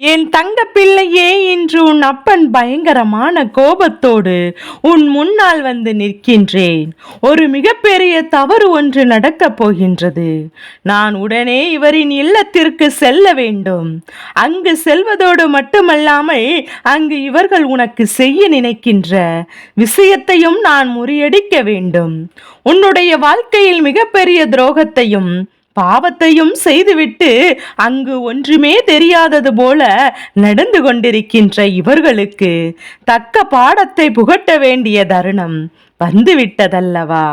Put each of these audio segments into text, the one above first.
என் தங்க பிள்ளையே இன்று உன் அப்பன் பயங்கரமான கோபத்தோடு உன் முன்னால் வந்து நிற்கின்றேன். ஒரு மிகப்பெரிய தவறு ஒன்று நடக்கப் போகின்றது. நான் உடனே இவரின் இல்லத்திற்கு செல்ல வேண்டும். அங்கு செல்வதோடு மட்டுமல்லாமல் அங்கு இவர்கள் உனக்கு செய்ய நினைக்கின்ற விஷயத்தையும் நான் முறியடிக்க வேண்டும். உன்னுடைய வாழ்க்கையில் மிகப்பெரிய துரோகத்தையும் பாவத்தையும் செய்துவிட்டு அங்கு ஒன்றுமே தெரியாதது போல நடந்து கொண்டிருக்கின்ற இவர்களுக்கு தக்க பாடத்தை புகட்ட வேண்டிய தருணம் வந்துவிட்டதல்லவா?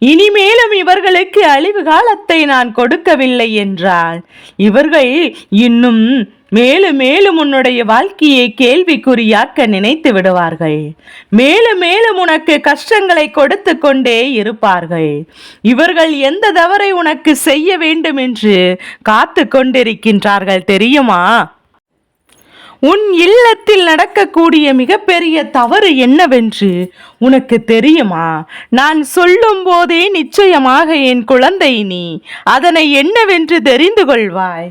இனிமேலும் இவர்களுக்கு அழிவு காலத்தை நான் கொடுக்கவில்லை என்றால் இவர்கள் இன்னும் மேலும் மேலும் உன்னுடைய வாழ்க்கையை கேள்விக்குறியாக்க நினைத்து விடுவார்கள். மேலும் மேலும் உனக்கு கஷ்டங்களை கொடுத்து கொண்டே இருப்பார்கள். இவர்கள் எந்த தவறை உனக்கு செய்ய வேண்டும் என்று காத்து கொண்டிருக்கின்றார்கள் தெரியுமா? உன் இல்லத்தில் நடக்கக்கூடிய மிகப்பெரிய தவறு என்னவென்று உனக்கு தெரியுமா? நான் சொல்லும் போதே நிச்சயமாக என் குழந்தை நீ அதனை என்னவென்று தெரிந்து கொள்வாய்.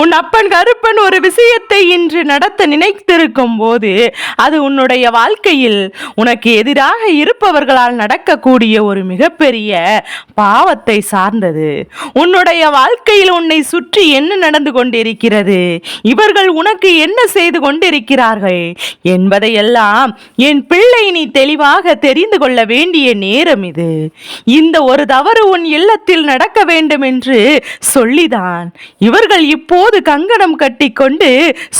உன் அப்பன் கருப்பன் ஒரு விஷயத்தை இன்று நடத்த நினைத்திருக்கும் போது அது உன்னுடைய வாழ்க்கையில் உனக்கு எதிராக இருப்பவர்களால் நடக்கக்கூடிய ஒரு மிகப்பெரிய பாவத்தை சார்ந்தது. உன்னுடைய வாழ்க்கையில் உன்னை சுற்றி என்ன நடந்து கொண்டிருக்கிறது? இவர்கள் உனக்கு என்ன செய்து கொண்டிருக்கிறார்கள்? என்பதையெல்லாம் என் பிள்ளை நீ தெளிவாக தெரிந்து கொள்ள வேண்டிய நேரம் இது. இந்த ஒரு தவறு உன் இல்லத்தில் நடக்க வேண்டும் என்று சொல்லிதான் இவர்கள் இப்போது கங்கணம் கட்டிக்கொண்டு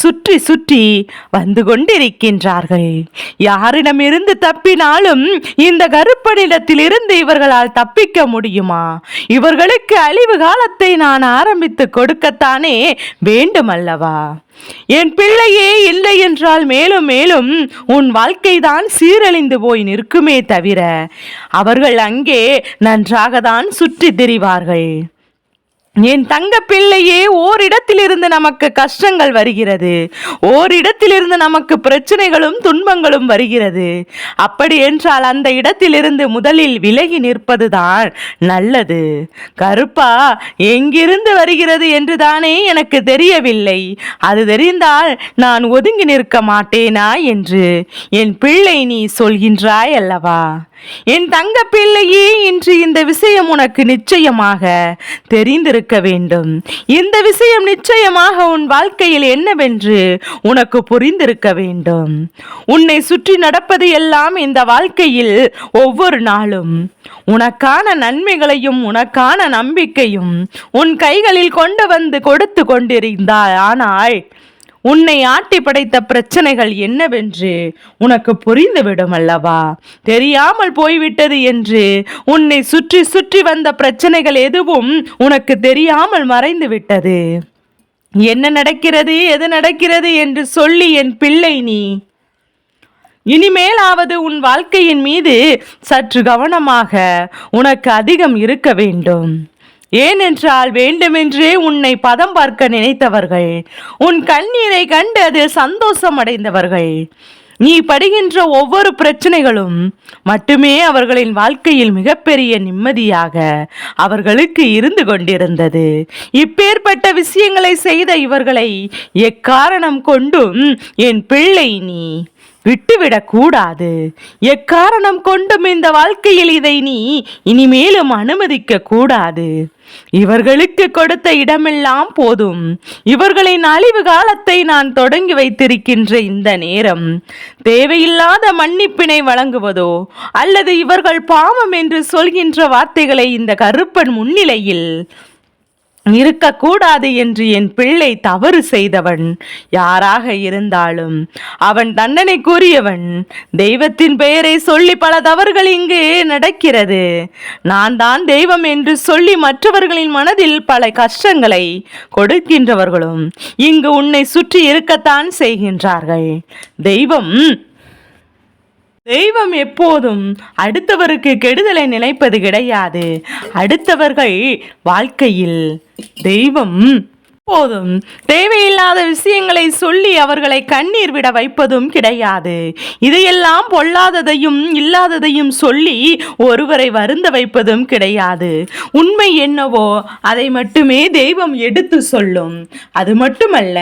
சுற்றி சுற்றி வந்து கொண்டிருக்கின்றார்கள். யாரிடமிருந்து தப்பினாலும் இந்த கருப்பனிடத்திலிருந்து இவர்களால் தப்பிக்க முடியுமா? இவர்களுக்கு அழிவு காலத்தை நான் ஆரம்பித்து கொடுக்கத்தானே வேண்டுமல்லவா? என் பிள்ளையே இல்லை என்றால் மேலும் மேலும் உன் வாழ்க்கைதான் சீரழிந்து போய் நிற்குமே தவிர அவர்கள் அங்கே நன்றாக தான் சுற்றி திரிவார்கள். என் தங்க பிள்ளையே ஓரிடத்திலிருந்து நமக்கு கஷ்டங்கள் வருகிறது. ஓரிடத்திலிருந்து நமக்கு பிரச்சனைகளும் துன்பங்களும் வருகிறது. அப்படி என்றால் அந்த இடத்திலிருந்து முதலில் விலகி நிற்பதுதான் நல்லது. கருப்பா எங்கிருந்து வருகிறது என்று தானே எனக்கு தெரியவில்லை. அது தெரிந்தால் நான் ஒதுங்கி நிற்க மாட்டேனா என்று என் பிள்ளை நீ சொல்கின்றாய் அல்லவா? என் தங்க பிள்ளையே இன்று இந்த விஷயம் உனக்கு நிச்சயமாக தெரிந்திருக்க வேண்டும். இந்த விஷயம் நிச்சயமாக உன் வாழ்க்கையில் என்னவென்று உனக்கு புரிந்திருக்க வேண்டும். உன்னை சுற்றி நடப்பது எல்லாம் இந்த வாழ்க்கையில் ஒவ்வொரு நாளும். உனக்கான நன்மைகளையும் உனக்கான நம்பிக்கையும் உன் கைகளில் கொண்டு வந்து கொடுத்து கொண்டிருந்தாய். ஆனால் உன்னை ஆட்டி படைத்த பிரச்சனைகள் என்னவென்று உனக்கு புரிந்துவிடும் அல்லவா? தெரியாமல் போய்விட்டது என்று உன்னை சுற்றி சுற்றி வந்த பிரச்சனைகள் எதுவும் உனக்கு தெரியாமல் மறைந்து விட்டது என்ன நடக்கிறது எது நடக்கிறது என்று சொல்லி என் பிள்ளை நீ. இனிமேலாவது உன் வாழ்க்கையின் மீது சற்று கவனமாக உனக்கு அதிகம் இருக்க வேண்டும். ஏனென்றால் வேண்டுமென்றே உன்னை பதம் பார்க்க நினைத்தவர்கள் உன் கண்ணீரை கண்டு அது சந்தோஷம் அடைந்தவர்கள். நீ படுகின்ற ஒவ்வொரு பிரச்சனைகளும் மட்டுமே அவர்களின் வாழ்க்கையில் மிகப்பெரிய நிம்மதியாக அவர்களுக்கு இருந்து கொண்டிருந்தது. இப்பேற்பட்ட விஷயங்களை செய்த இவர்களை எக்காரணம் கொண்டும் என் பிள்ளை நீ விட்டுவிடக் கூடாது எக்காரணம் கொண்டும் இந்த வாழ்க்கையில் இதை நீ இனிமேலும் அனுமதிக்க கூடாது இவர்களுக்கு கொடுத்த இடமெல்லாம் போதும். இவர்களின் அழிவு காலத்தை நான் தொடங்கி வைத்திருக்கின்ற இந்த நேரம். தேவையில்லாத மன்னிப்பினை வழங்குவதோ அல்லது இவர்கள் பாவம் என்று சொல்கின்ற வார்த்தைகளை இந்த கருப்பன் முன்னிலையில் இருக்கக்கூடாது என்று என் பிள்ளை தவறு செய்தவன் யாராக இருந்தாலும் அவன் தண்டனை கூறியவன் தெய்வத்தின் பெயரை சொல்லி பல தவறுகள் இங்கு நடக்கிறது. நான் தான் தெய்வம் என்று சொல்லி மற்றவர்களின் மனதில் பல கஷ்டங்களை கொடுக்கின்றவர்களும் இங்கு உன்னை சுற்றி இருக்கத்தான் செய்கின்றார்கள். தெய்வம் தெய்வம் எப்போதும் அடுத்தவருக்கு கெடுதலை நினைப்பது கிடையாது. அடுத்தவர்கள் வாழ்க்கையில் தெய்வம் போதும். தேவையில்லாத விஷயங்களை சொல்லி அவர்களை கண்ணீர் விட வைப்பதும் கிடையாது. இதையெல்லாம் பொல்லாததையும் இல்லாததையும் சொல்லி ஒருவரை வருந்த வைப்பதும் கிடையாது. உண்மை என்னவோ அதை மட்டுமே தெய்வம் எடுத்து சொல்லும். அது மட்டுமல்ல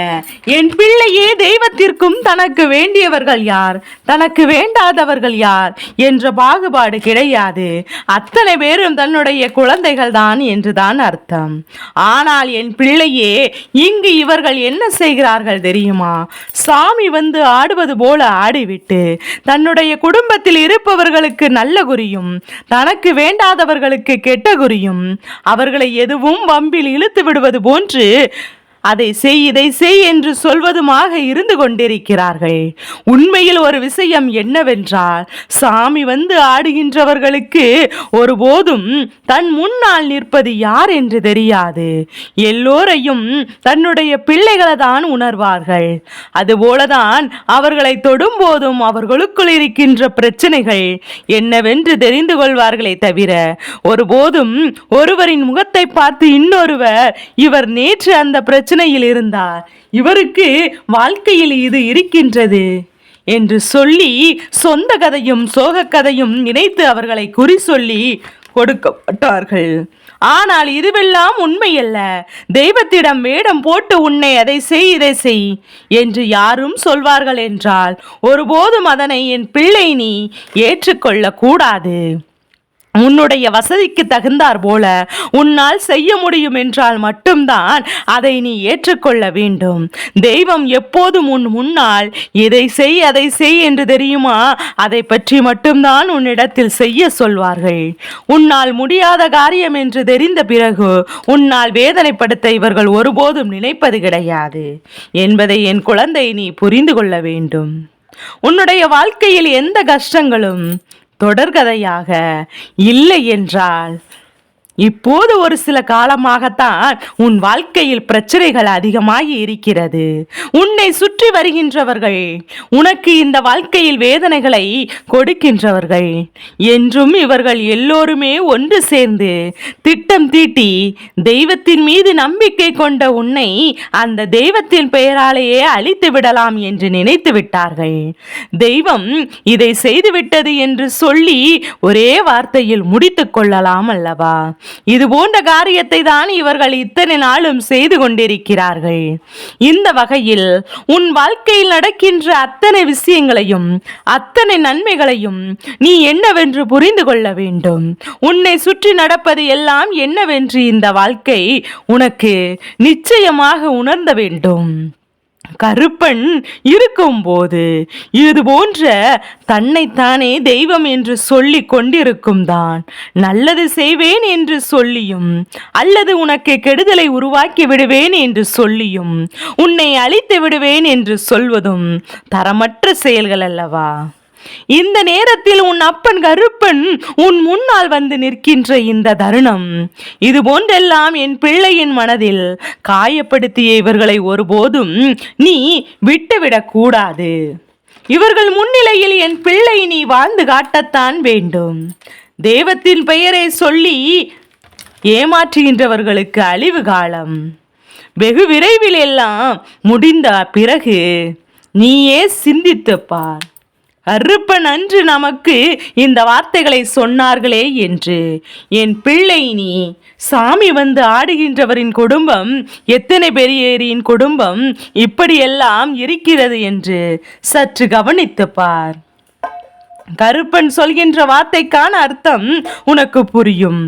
என் பிள்ளையே தெய்வத்திற்கும் தனக்கு வேண்டியவர்கள் யார்? தனக்கு வேண்டாதவர்கள் யார்? என்ற பாகுபாடு கிடையாது. அத்தனை பேரும் தன்னுடைய குழந்தைகள் தான் என்றுதான் அர்த்தம். ஆனால் என் பிள்ளையே இங்கு இவர்கள் என்ன செய்கிறார்கள் தெரியுமா? சாமி வந்து ஆடுவது போல ஆடிவிட்டு தன்னுடைய குடும்பத்தில் இருப்பவர்களுக்கு நல்ல குறியும் தனக்கு வேண்டாதவர்களுக்கு கெட்ட குறியும் அவர்களை எதுவும் வம்பில் இழுத்து விடுவது போன்று அதை செய் இதை செய் என்று சொல்வதுமாக இருந்து கொண்டிருக்கிறார்கள். உண்மையில் ஒரு விஷயம் என்னவென்றால் சாமி வந்து ஆடுகின்றவர்களுக்கு ஒருபோதும் தன் முன்னால் நிற்பது யார் என்று தெரியாது. எல்லோரையும் தன்னுடைய பிள்ளைகளை தான் உணர்வார்கள். அதுபோலதான் அவர்களை தொடும்போதும் அவர்களுக்குள் இருக்கின்ற பிரச்சனைகள் என்னவென்று தெரிந்து கொள்வார்களே தவிர ஒருபோதும் ஒருவரின் முகத்தை பார்த்து இன்னொருவர் இவர் நேற்று அந்த பிரச்சனை பிரச்சனையில் இருந்தார் இவருக்கு வாழ்க்கையில் இது இருக்கின்றது என்று சொல்லி சொந்த கதையும் சோக கதையும் நினைத்து அவர்களை குறி சொல்லி கொடுக்கப்பட்டார்கள். ஆனால் இதுவெல்லாம் உண்மையல்ல. தெய்வத்திடம் வேடம் போட்டு உன்னை அதை செய் இதை செய் என்று யாரும் சொல்வார்கள் என்றால் ஒருபோதும் அதனை என் பிள்ளை நீ ஏற்றுக்கொள்ளக்கூடாது உன்னுடைய வசதிக்கு தகுந்தார் போல உன்னால் செய்ய முடியும் என்றால் மட்டும்தான் அதை நீ ஏற்றுக்கொள்ள வேண்டும். தெய்வம் எப்போதும் உன் முன்னால் இதை செய் அதை செய் என்று தெரியுமா? அதை பற்றி மட்டும்தான் உன்னிடத்தில் செய்ய சொல்வார்கள். உன்னால் முடியாத காரியம் என்று தெரிந்த பிறகு உன்னால் வேதனைப்படுத்த இவர்கள் ஒருபோதும் நினைப்பது கிடையாது. என்பதை என் குழந்தை நீ புரிந்து கொள்ள வேண்டும். உன்னுடைய வாழ்க்கையில் எந்த கஷ்டங்களும் தொடர்கதையாக இல்லை என்றால் இப்போது ஒரு சில காலமாகத்தான் உன் வாழ்க்கையில் பிரச்சனைகள் அதிகமாகி இருக்கிறது. உன்னை சுற்றி வருகின்றவர்கள் உனக்கு இந்த வாழ்க்கையில் வேதனைகளை கொடுக்கின்றவர்கள். என்றும் இவர்கள் எல்லோருமே ஒன்று சேர்ந்து திட்டம் தீட்டி தெய்வத்தின் மீது நம்பிக்கை கொண்ட உன்னை அந்த தெய்வத்தின் பெயராலேயே அழித்து விடலாம் என்று நினைத்து விட்டார்கள். தெய்வம் இதை செய்துவிட்டது என்று சொல்லி ஒரே வார்த்தையில் முடித்து கொள்ளலாம் அல்லவா? இது போன்ற காரியத்தை தான் இவர்கள் இத்தனை நாளும் செய்து கொண்டிருக்கிறார்கள். இந்த வகையில் உன் வாழ்க்கையில் நடக்கின்ற அத்தனை விஷயங்களையும் அத்தனை நன்மைகளையும் நீ என்னவென்று புரிந்து கொள்ள வேண்டும். உன்னை சுற்றி நடப்பது எல்லாம் என்னவென்று இந்த வாழ்க்கை உனக்கு நிச்சயமாக உணர்ந்த வேண்டும். கருப்பன் இருக்கும்போது இது போன்ற தன்னைத்தானே தெய்வம் என்று சொல்லி கொண்டிருக்கும் தான். நல்லது செய்வேன் என்று சொல்லியும் அல்லது உனக்கு கெடுதலை உருவாக்கி விடுவேன் என்று சொல்லியும் உன்னை அழித்து விடுவேன் என்று சொல்வதும் தரமற்ற செயல்கள் அல்லவா? இந்த நேரத்தில் உன் அப்பன் கருப்பன் உன் முன்னால் வந்து நிற்கின்ற இந்த தருணம். இது போன்றெல்லாம் என் பிள்ளையின் மனதில் காயப்படுத்திய இவர்களை ஒருபோதும் நீ விட்டுவிடக் கூடாது. இவர்கள் முன்னிலையில் என் பிள்ளை நீ வாழ்ந்து காட்டத்தான் வேண்டும். தெய்வத்தின் பெயரை சொல்லி ஏமாற்றுகின்றவர்களுக்கு அழிவு காலம். வெகு விரைவில் எல்லாம் முடிந்த பிறகு நீயே சிந்தித்துப்பார் அருப்பன் அன்று நமக்கு இந்த வார்த்தைகளை சொன்னார்களே என்று. என் பிள்ளை நீ சாமி வந்து ஆடுகின்றவரின் குடும்பம் எத்தனை பெரியேரியின் குடும்பம் இப்படியெல்லாம் இருக்கிறது என்று சற்று கவனித்துப்பார் கருப்பன் சொல்கின்ற வார்த்தைக்கான அர்த்தம் உனக்கு புரியும்.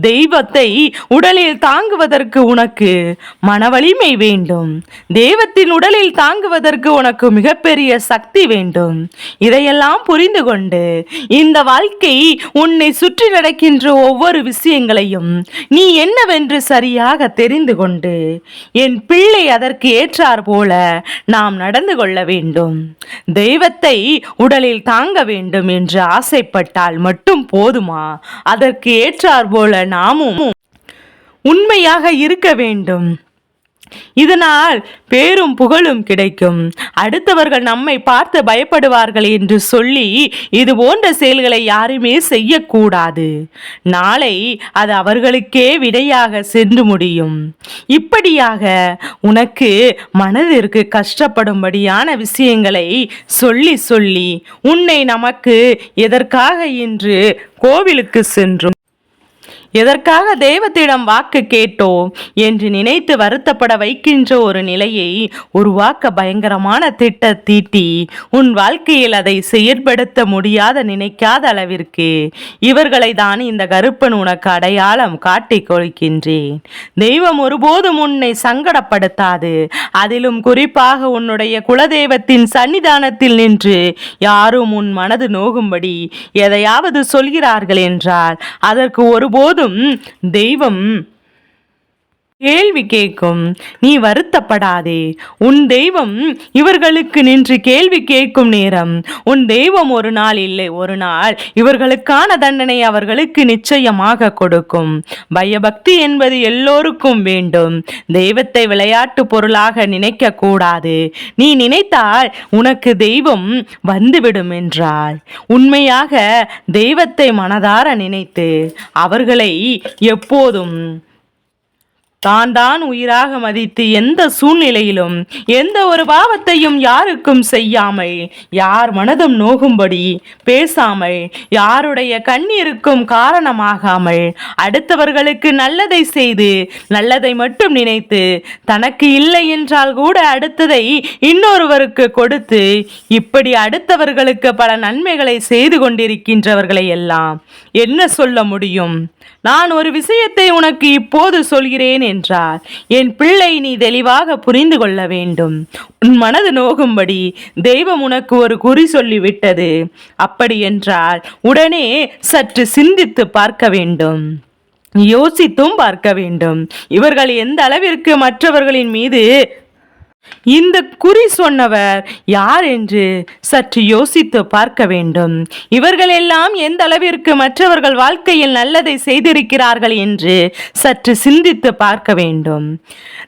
தெய்வத்தை உடலில் தாங்குவதற்கு உனக்கு மன வலிமை வேண்டும். தெய்வத்தின் உடலில் தாங்குவதற்கு உனக்கு மிகப்பெரிய சக்தி வேண்டும். இதையெல்லாம் புரிந்து கொண்டு இந்த வாழ்க்கை உன்னை சுற்றி நடக்கின்ற ஒவ்வொரு விஷயங்களையும் நீ என்னவென்று சரியாக தெரிந்து கொண்டு என் பிள்ளை அதற்கு ஏற்றார் போல நாம் நடந்து கொள்ள வேண்டும். தெய்வத்தை உடலில் தாங்க வேண்டும். என்று ஆசைப்பட்டால் மட்டும் போதுமா? அதற்கு ஏற்றார் போல நாமும் உண்மையாக இருக்க வேண்டும். இதனால் பேரும் புகழும் கிடைக்கும். அடுத்தவர்கள் நம்மை பார்த்து பயப்படுவார்கள் என்று சொல்லி இது போன்ற செயல்களை யாருமே செய்யக்கூடாது. நாளை அது அவர்களுக்கே விடையாக சென்று முடியும். இப்படியாக உனக்கு மனதிற்கு கஷ்டப்படும்படியான விஷயங்களை சொல்லி சொல்லி உன்னை நமக்கு எதற்காக இன்று கோவிலுக்கு சென்றும்? எதற்காக தெய்வத்திடம் வாக்கு கேட்டோம் என்று நினைத்து வருத்தப்பட வைக்கின்ற ஒரு நிலையை உருவாக்க பயங்கரமான திட்ட தீட்டி உன் வாழ்க்கையில் அதை செயற்படுத்த முடியாத நினைக்காத அளவிற்கு இவர்களை தான் இந்த கருப்பன் உனக்கு அடையாளம் காட்டிக் கொள்கின்றேன் தெய்வம் ஒருபோதும் உன்னை சங்கடப்படுத்தாது. அதிலும் குறிப்பாக உன்னுடைய குலதெய்வத்தின் சன்னிதானத்தில் நின்று யாரும் உன் மனது நோகும்படி எதையாவது சொல்கிறார்கள் என்றால் அதற்கு ஒருபோதும் தெய்வம் கேள்வி கேட்கும் நீ வருத்தப்படாதே. உன் தெய்வம் இவர்களுக்கு நின்று கேள்வி கேட்கும் நேரம். உன் தெய்வம் ஒரு நாள் இல்லை ஒரு நாள் இவர்களுக்கான தண்டனை அவர்களுக்கு நிச்சயமாக கொடுக்கும். பயபக்தி என்பது எல்லோருக்கும் வேண்டும். தெய்வத்தை விளையாட்டு பொருளாக நினைக்க கூடாது நீ நினைத்தால் உனக்கு தெய்வம் வந்துவிடும் என்றால் உண்மையாக தெய்வத்தை மனதார நினைத்து அவர்களை எப்போதும் தான் தான் உயிராக மதித்து எந்த சூழ்நிலையிலும் எந்த ஒரு பாவத்தையும் யாருக்கும் செய்யாமல் யார் மனதும் நோகும்படி பேசாமல் யாருடைய கண்ணீருக்கும் காரணமாகாமல் அடுத்தவர்களுக்கு நல்லதை செய்து நல்லதை மட்டும் நினைத்து தனக்கு இல்லை என்றால் கூட அடுத்ததை இன்னொருவருக்கு கொடுத்து இப்படி அடுத்தவர்களுக்கு பல நன்மைகளை செய்து கொண்டிருக்கின்றவர்களை எல்லாம் என்ன சொல்ல முடியும்? நான் ஒரு விஷயத்தை உனக்கு இப்போது சொல்கிறேன் என்றார். என் பிள்ளை நீ தெளிவாக புரிந்து கொள்ள வேண்டும். உன் மனது நோகும்படி தெய்வம் உனக்கு ஒரு குறி சொல்லிவிட்டது. அப்படி என்றால் உடனே சற்று சிந்தித்து பார்க்க வேண்டும். யோசித்தும் பார்க்க வேண்டும். இவர்கள் எந்த அளவிற்கு மற்றவர்களின் மீது இந்த குறி சொன்னவர் யார் என்று சற்று யோசித்து பார்க்க வேண்டும். இவர்கள் எல்லாம் எந்த அளவிற்கு மற்றவர்கள் வாழ்க்கையில் நல்லதை செய்திருக்கிறார்கள் என்று சற்று சிந்தித்து பார்க்க வேண்டும்.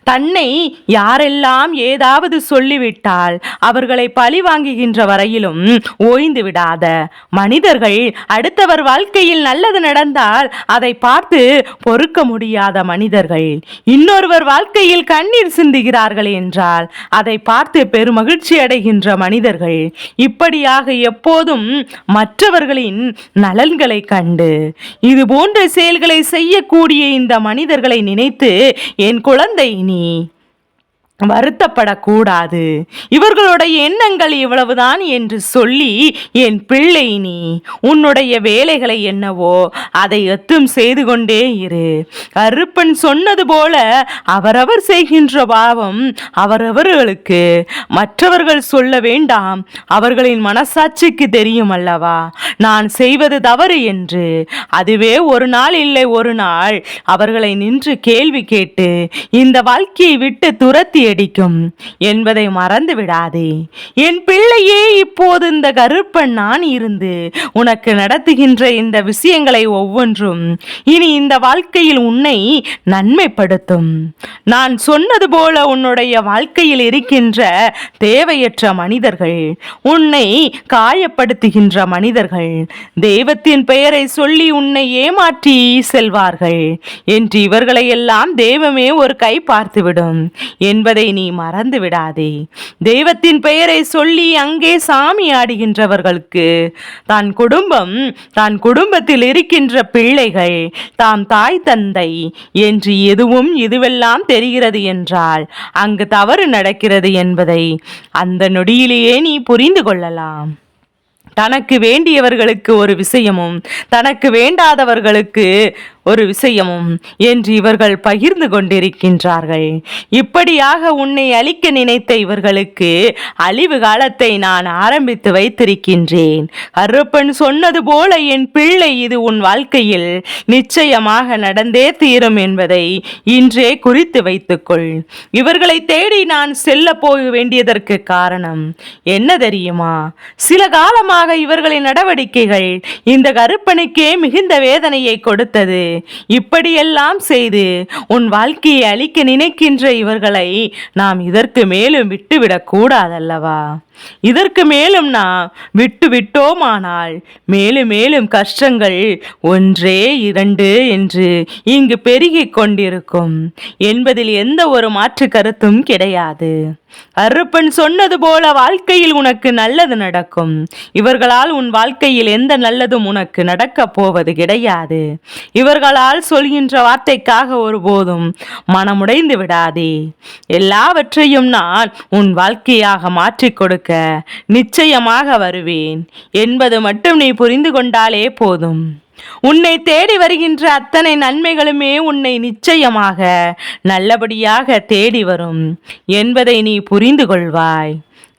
தன்னை யாரெல்லாம் ஏதாவது சொல்லிவிட்டால் அவர்களை பழி வாங்குகின்ற வரையிலும் ஓய்ந்து விடாத. மனிதர்கள் அடுத்தவர் வாழ்க்கையில் நல்லது நடந்தால் அதை பார்த்து பொறுக்க முடியாத மனிதர்கள். இன்னொருவர் வாழ்க்கையில் கண்ணீர் சிந்துகிறார்கள் என்றால் அதை பார்த்து பெருமகிழ்ச்சி அடைகின்ற மனிதர்கள் இப்படியாக எப்போதும் மற்றவர்களின் நலன்களை கண்டு இது போன்ற செயல்களை செய்யக்கூடிய இந்த மனிதர்களை நினைத்து என் குழந்தை நீ வருத்தப்படக்கூடாது. இவர்களுடைய எண்ணங்கள் இவ்வளவுதான் என்று சொல்லி என் பிள்ளை நீ உன்னுடைய வேலைகளை என்னவோ அதை எத்தும் செய்து கொண்டே இரு. கருப்பன் சொன்னது போல அவரவர் செய்கின்ற பாவம் அவரவர்களுக்கு. மற்றவர்கள் சொல்ல வேண்டாம் அவர்களின் மனசாட்சிக்கு தெரியும் அல்லவா? நான் செய்வது தவறு என்று. அதுவே ஒரு நாள் இல்லை ஒரு நாள். அவர்களை நின்று கேள்வி கேட்டு இந்த வாழ்க்கையை விட்டு துரத்தி அடிக்கும் என்பதை மறந்து விடாதே. என் பிள்ளையே இப்போது இந்த கருப்பன் நான் இருந்து உனக்கு நடத்துகின்ற இந்த விஷயங்களை ஒவ்வொன்றும் இனி இந்த வாழ்க்கையில் உன்னை நன்மைப்படுத்தும். நான் சொன்னது போல உன்னுடைய வாழ்க்கையில் இருக்கின்ற தேவையற்ற மனிதர்கள் உன்னை காயப்படுத்துகின்ற மனிதர்கள் தெய்வத்தின் பெயரை சொல்லி உன்னை ஏமாற்றி செல்வார்கள். என்று இவர்களையெல்லாம் தெய்வமே ஒரு கை பார்த்துவிடும். என்பதை நீ மறந்து விடாதே. தெய்வத்தின் பெயரை சொல்லி அங்கே சாமி ஆடுகின்றவர்களுக்கு தான் குடும்பம் தான் குடும்பத்தில் இருக்கின்ற பிள்ளைகள் தாம் தாய் தந்தை என்று எதுவும் இதுவெல்லாம் தெரிகிறது என்றால் அங்கு தவறு நடக்கிறது என்பதை அந்த நொடியிலேயே நீ புரிந்து கொள்ளலாம். தனக்கு வேண்டியவர்களுக்கு ஒரு விஷயமும் தனக்கு வேண்டாதவர்களுக்கு ஒரு விஷயமும் என்று இவர்கள் பகிர்ந்து கொண்டிருக்கின்றார்கள். இப்படியாக உன்னை அழிக்க நினைத்த இவர்களுக்கு அழிவு காலத்தை நான் ஆரம்பித்து வைத்திருக்கின்றேன். கருப்பன் சொன்னது போல என் பிள்ளை இது உன் வாழ்க்கையில் நிச்சயமாக நடந்தே தீரும் என்பதை இன்றே குறித்து வைத்துக்கொள். இவர்களை தேடி நான் செல்ல போக வேண்டியதற்கு காரணம் என்ன தெரியுமா? சில காலமாக இவர்களின் நடவடிக்கைகள் இந்த கருப்பனுக்கே மிகுந்த வேதனையை கொடுத்தது. இப்படியெல்லாம் செய்து உன் வாழ்க்கையை அழிக்க நினைக்கின்ற இவர்களை நாம் இதற்கு மேலும் விட்டுவிடக் கூடாதல்லவா இதற்கு மேலும் நாம் விட்டு விட்டோமானால் மேலும் மேலும் கஷ்டங்கள் ஒன்றே இரண்டு என்று இங்கு பெருகிக் கொண்டிருக்கும். என்பதில் எந்த ஒரு மாற்று கருத்தும் கிடையாது. அருப்பன் சொன்னது போல வாழ்க்கையில் உனக்கு நல்லது நடக்கும். இவர்களால் உன் வாழ்க்கையில் எந்த நல்லதும் உனக்கு நடக்கப் போவது கிடையாது. இவர்களால் சொல்கின்ற வார்த்தைக்காக ஒருபோதும் மனமுடைந்து விடாதே. எல்லாவற்றையும் நான் உன் வாழ்க்கையாக மாற்றிக் கொடுக்க நிச்சயமாக வருவேன். என்பது மட்டும் நீ புரிந்து கொண்டாலே போதும். உன்னை தேடி வருகின்ற அத்தனை நன்மைகளுமே உன்னை நிச்சயமாக நல்லபடியாக தேடி வரும். என்பதை நீ புரிந்து கொள்வாய்.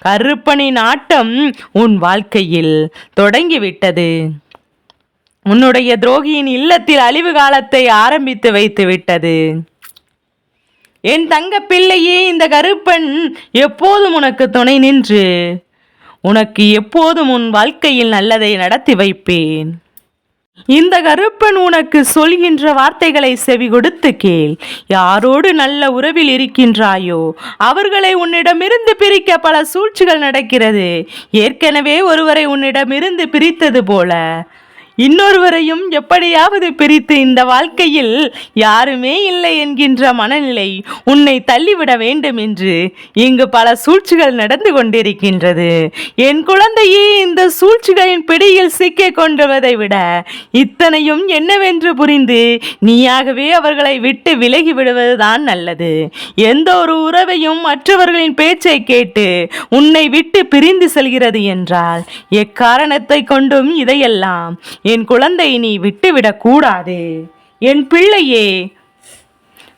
கருப்பனின் ஆட்டம் உன் வாழ்க்கையில் தொடங்கிவிட்டது. உன்னுடைய துரோகியின் இல்லத்தில் அழிவு காலத்தை ஆரம்பித்து வைத்து விட்டது என் தங்க பிள்ளையே இந்த கருப்பன் எப்போதும் உனக்கு துணை நின்று உனக்கு எப்போதும் உன் வாழ்க்கையில் நல்லதை நடத்தி வைப்பேன். இந்த கருப்பன் உனக்கு சொல்கின்ற வார்த்தைகளை செவி கொடுத்து கேள். யாரோடு நல்ல உறவில் இருக்கின்றாயோ அவர்களை உன்னிடமிருந்து பிரிக்க பல சூழ்ச்சிகள் நடக்கிறது. ஏற்கனவே ஒருவரை உன்னிடமிருந்து பிரித்தது போல இன்னொருவரையும் எப்படியாவது பிரித்து இந்த வாழ்க்கையில் யாருமே இல்லை என்கின்ற மனநிலை உன்னை தள்ளிவிட வேண்டும் என்று இங்கு பல சூழ்ச்சிகள் நடந்து கொண்டிருக்கின்றது. என் குழந்தையே இந்த சூழ்ச்சிகளின் பிடியில் சிக்கிக் கொண்டுவதை விட இத்தனையும் என்னவென்று புரிந்து நீயாகவே அவர்களை விட்டு விலகி விடுவதுதான் நல்லது. எந்த ஒரு உறவையும் மற்றவர்களின் பேச்சை கேட்டு உன்னை விட்டு பிரிந்து செல்கிறது என்றால் எக்காரணத்தை கொண்டும் இதையெல்லாம் என் குழந்தை நீ விட்டுவிடக் கூடாது. என் பிள்ளையே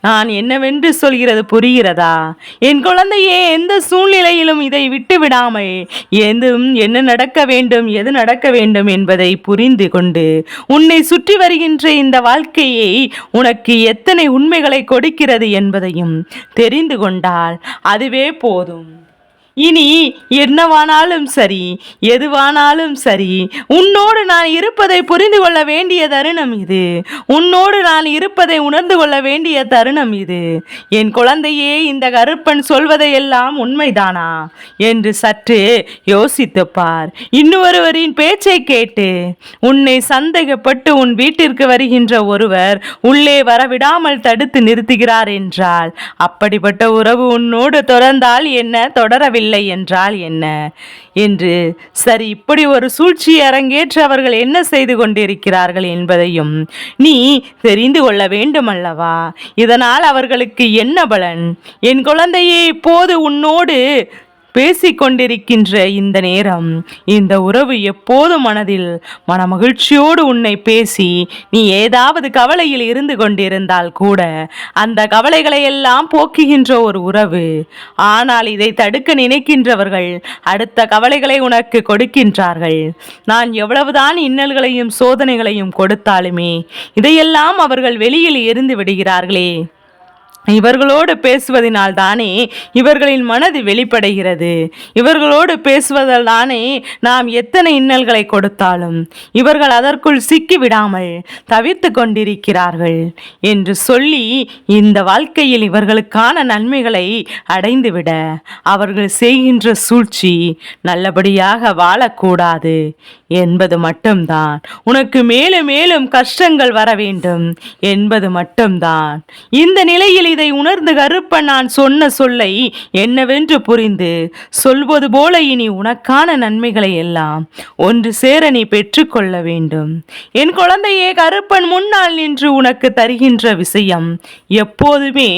நான் என்னவென்று சொல்கிறது புரிகிறதா? என் குழந்தையே எந்த சூழ்நிலையிலும் இதை விட்டு விடாமல் எதுவும் என்ன நடக்க வேண்டும் எது நடக்க வேண்டும் என்பதை புரிந்து கொண்டு உன்னை சுற்றி வருகின்ற இந்த வாழ்க்கையை உனக்கு எத்தனை உண்மைகளை கொடுக்கிறது என்பதையும் தெரிந்து கொண்டால் அதுவே போதும். இனி என்னவானாலும் சரி எதுவானாலும் சரி உன்னோடு நான் இருப்பதை புரிந்து கொள்ள வேண்டிய தருணம் இது. உன்னோடு நான் இருப்பதை உணர்ந்து கொள்ள வேண்டிய தருணம் இது. என் குழந்தையே இந்த கருப்பன் சொல்வதையெல்லாம் உண்மைதானா? என்று சற்று யோசித்து பார். இன்னொருவரின் பேச்சை கேட்டு உன்னை சந்தேகப்பட்டு உன் வீட்டிற்கு வருகின்ற ஒருவர் உள்ளே வரவிடாமல் தடுத்து நிறுத்துகிறார் என்றால் அப்படிப்பட்ட உறவு உன்னோடு தொடர்ந்தால் என்ன தொடரவில்லை? இல்லை என்றால் என்ன? என்று சரி இப்படி ஒரு சூழ்ச்சி அரங்கேற்று அவர்கள் என்ன செய்து கொண்டிருக்கிறார்கள் என்பதையும் நீ தெரிந்து கொள்ள வேண்டுமல்லவா? இதனால் அவர்களுக்கு என்ன பலன்? என் குழந்தையே இப்போது உன்னோடு பேசிக்கொண்டிருக்கின்ற இந்த நேரம் இந்த உறவு எப்போது மனதில் மனமகிழ்ச்சியோடு உன்னை பேசி நீ ஏதாவது கவலையில் இருந்து கொண்டிருந்தால் கூட அந்த கவலைகளை எல்லாம் போக்குகின்ற ஒரு உறவு. ஆனால் இதை தடுக்க நினைக்கின்றவர்கள் அடுத்த கவலைகளை உனக்கு கொடுக்கின்றார்கள். நான் எவ்வளவுதான் இன்னல்களையும் சோதனைகளையும் கொடுத்தாலுமே இதையெல்லாம் அவர்கள் வெளியில் இருந்து விடுகிறார்களே. இவர்களோடு பேசுவதனால் தானே இவர்களின் மனது வெளிப்படைகிறது. இவர்களோடு பேசுவதால் தானே நாம் எத்தனை இன்னல்களை கொடுத்தாலும் இவர்கள் அதற்குள் சிக்கிவிடாமல் தவித்து கொண்டிருக்கிறார்கள் என்று சொல்லி இந்த வாழ்க்கையில் இவர்களுக்கான நன்மைகளை அடைந்துவிட அவர்கள் செய்கின்ற சூழ்ச்சி நல்லபடியாக வாழக்கூடாது என்பது மட்டும்தான். உனக்கு மேலும் மேலும் கஷ்டங்கள் வர வேண்டும் என்பது மட்டும்தான். இந்த நிலையில் இதை உணர்ந்து கருப்ப நான் சொன்ன சொல்லை என்னவென்று புரிந்து சொல்வது போல இனி உனக்கான நன்மைகளை எல்லாம் ஒன்று சேர நீ பெற்றுக்கொள்ள வேண்டும். என் குழந்தையே கருப்பன் முன்னால் நின்று உனக்கு தருகின்ற விஷயம் எப்போதுமே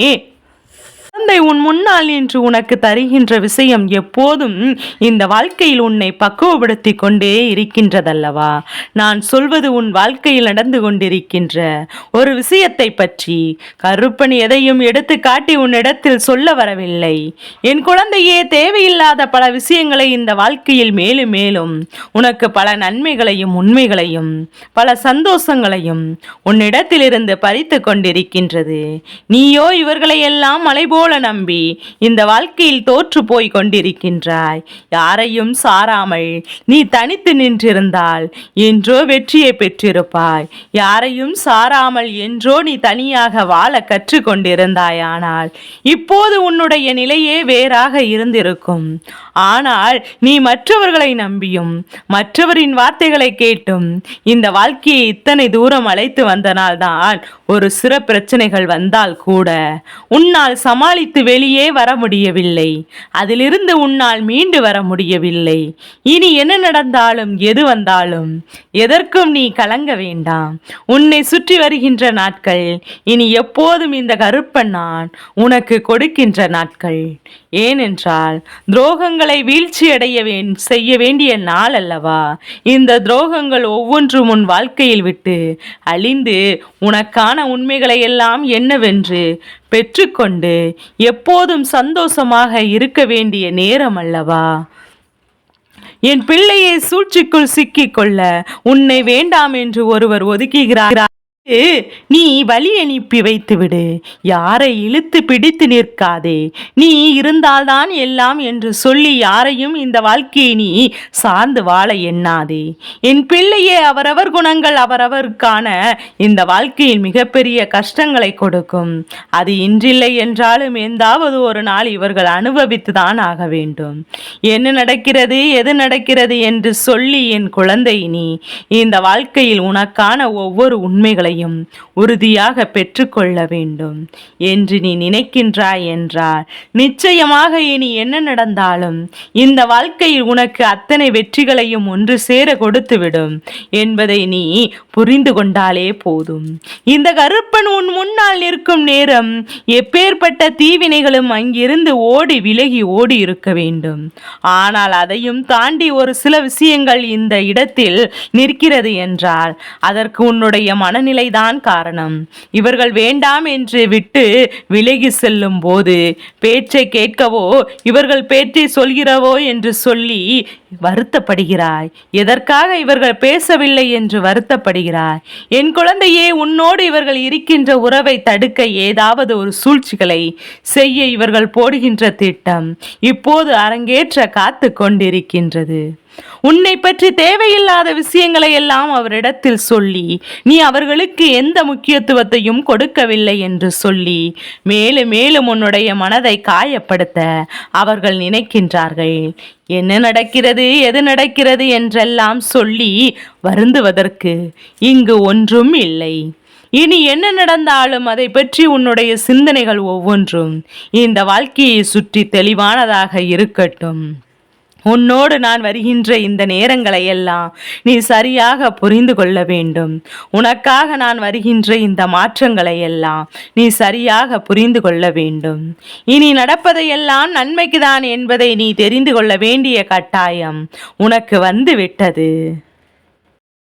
குழந்தை உன் முன்னால் என்று உனக்கு தருகின்ற விஷயம் எப்போதும் இந்த வாழ்க்கையில் உன்னை பக்குவப்படுத்தி கொண்டே இருக்கின்றதல்லவா? நான் சொல்வது உன் வாழ்க்கையில் நடந்து கொண்டிருக்கின்ற ஒரு விஷயத்தை பற்றி. கருப்பன் எதையும் எடுத்து காட்டி உன்னிடத்தில் சொல்ல வரவில்லை. என் குழந்தையே தேவையில்லாத பல விஷயங்களை இந்த வாழ்க்கையில் மேலும் மேலும் உனக்கு பல நன்மைகளையும் உண்மைகளையும் பல சந்தோஷங்களையும் உன்னிடத்திலிருந்து பறித்து கொண்டிருக்கின்றது. நீயோ இவர்களை எல்லாம் மலை போல போல நம்பி இந்த வாழ்க்கையில் தோற்று போய் கொண்டிருக்கின்றாய். யாரையும் சாராமல் நீ தனித்து நின்றிருந்தால் என்றோ வெற்றியை பெற்றிருப்பாய். யாரையும் சாராமல் என்றோ நீ தனியாக வாழ கற்றுக்கொண்டிருந்தாயானால் இப்போது உன்னுடைய நிலையே வேறாக இருந்திருக்கும். ஆனால் நீ மற்றவர்களை நம்பியும் மற்றவரின் வார்த்தைகளை கேட்டும் இந்த வாழ்க்கையை இத்தனை தூரம் அழைத்து வந்தனால்தான் ஒரு சிற பிரச்சனைகள் வந்தால் கூட உன்னால் சமாளி சமாளித்து வெளியே வர முடியவில்லை. அதிலிருந்து உன்னால் மீண்டு வர முடியவில்லை. இனி என்ன நடந்தாலும் எது வந்தாலும் எதற்கும் நீ கலங்க வேண்டாம். உன்னை சுற்றி வருகின்ற நாட்கள் இனி எப்போதும் இந்த கருப்பன் நான் உனக்கு கொடுக்கின்ற நாட்கள். ஏனென்றால் துரோகங்களை வீழ்ச்சியடைய செய்ய வேண்டிய நாள் அல்லவா இந்த துரோகங்கள் ஒவ்வொன்றும் உன் வாழ்க்கையில் விட்டு அழிந்து உனக்கான உண்மைகளை எல்லாம் என்னவென்று பெற்றுக்கொண்டு எப்போதும் சந்தோஷமாக இருக்க வேண்டிய நேரம் அல்லவா என் பிள்ளையை சூழ்ச்சிக்குள் சிக்கிக்கொள்ள உன்னை வேண்டாம் என்று ஒருவர் ஒதுக்குகிறார். நீ வழி அனுப்பி வைத்துவிடு. யாரை இழுத்து பிடித்து நிற்காதே. நீ இருந்தால்தான் எல்லாம் என்று சொல்லி யாரையும் இந்த வாழ்க்கையை நீ சார்ந்து வாழ எண்ணாதே. என் பிள்ளையே அவரவர் குணங்கள் அவரவருக்கான இந்த வாழ்க்கையில் மிகப்பெரிய கஷ்டங்களை கொடுக்கும். அது இன்றில்லை என்றாலும் எந்தாவது ஒரு நாள் இவர்கள் அனுபவித்து தான் ஆக வேண்டும். என்ன நடக்கிறது எது நடக்கிறது என்று சொல்லி என் குழந்தை நீ இந்த வாழ்க்கையில் உனக்கான ஒவ்வொரு உண்மைகளையும் உறுதியாக பெற்றுக்கொள்ள வேண்டும். என்று நீ நினைக்கின்றாய் என்றால் நிச்சயமாக இனி என்ன நடந்தாலும் இந்த வாழ்க்கையில் உனக்கு அத்தனை வெற்றிகளையும் ஒன்று சேர கொடுத்துவிடும் என்பதை நீ புரிந்து கொண்டாலே போதும். இந்த கருப்பன் உன் முன்னால் நிற்கும் நேரம் எப்பேற்பட்ட தீவினைகளும் அங்கிருந்து ஓடி விலகி ஓடி இருக்க வேண்டும். ஆனால் அதையும் தாண்டி ஒரு சில விஷயங்கள் இந்த இடத்தில் நிற்கிறது என்றால் அதற்கு உன்னுடைய மனநிலை தான் காரணம். இவர்கள் வேண்டாம் என்று விட்டு விலகி செல்லும் போது பேச்சை கேட்கவோ இவர்கள் பேச்சை சொல்கிறவோ என்று சொல்லி வருத்தப்படுகிறாய். எதற்காக இவர்கள் பேசவில்லை என்று வருத்தப்படுகிறாய்? என் குழந்தையே உன்னோடு இவர்கள் இருக்கின்ற உறவை தடுக்க ஏதாவது ஒரு சூழ்ச்சிகளை செய்ய இவர்கள் போடுகின்ற திட்டம் இப்போது அரங்கேற்ற காத்து கொண்டிருக்கின்றது. உன்னை பற்றி தேவையில்லாத விஷயங்களை எல்லாம் அவரிடத்தில் சொல்லி நீ அவர்களுக்கு எந்த முக்கியத்துவத்தையும் கொடுக்கவில்லை என்று சொல்லி மேலும் மேலும் உன்னுடைய மனதை காயப்படுத்த அவர்கள் நினைக்கின்றார்கள். என்ன நடக்கிறது எது நடக்கிறது என்றெல்லாம் சொல்லி வருந்துவதற்கு இங்கு ஒன்றும் இல்லை. இனி என்ன நடந்தாலும் அதை பற்றி உன்னுடைய சிந்தனைகள் ஒவ்வொன்றும் இந்த வாழ்க்கையை சுற்றி தெளிவானதாக இருக்கட்டும். உன்னோடு நான் வருகின்ற இந்த நேரங்களை எல்லாம் நீ சரியாக புரிந்து கொள்ள வேண்டும். உனக்காக நான் வருகின்ற இந்த மாற்றங்களை எல்லாம் நீ சரியாக புரிந்து கொள்ள வேண்டும். இனி நடப்பதையெல்லாம் நன்மைக்குதான் என்பதை நீ தெரிந்து கொள்ள வேண்டிய கட்டாயம் உனக்கு வந்து விட்டது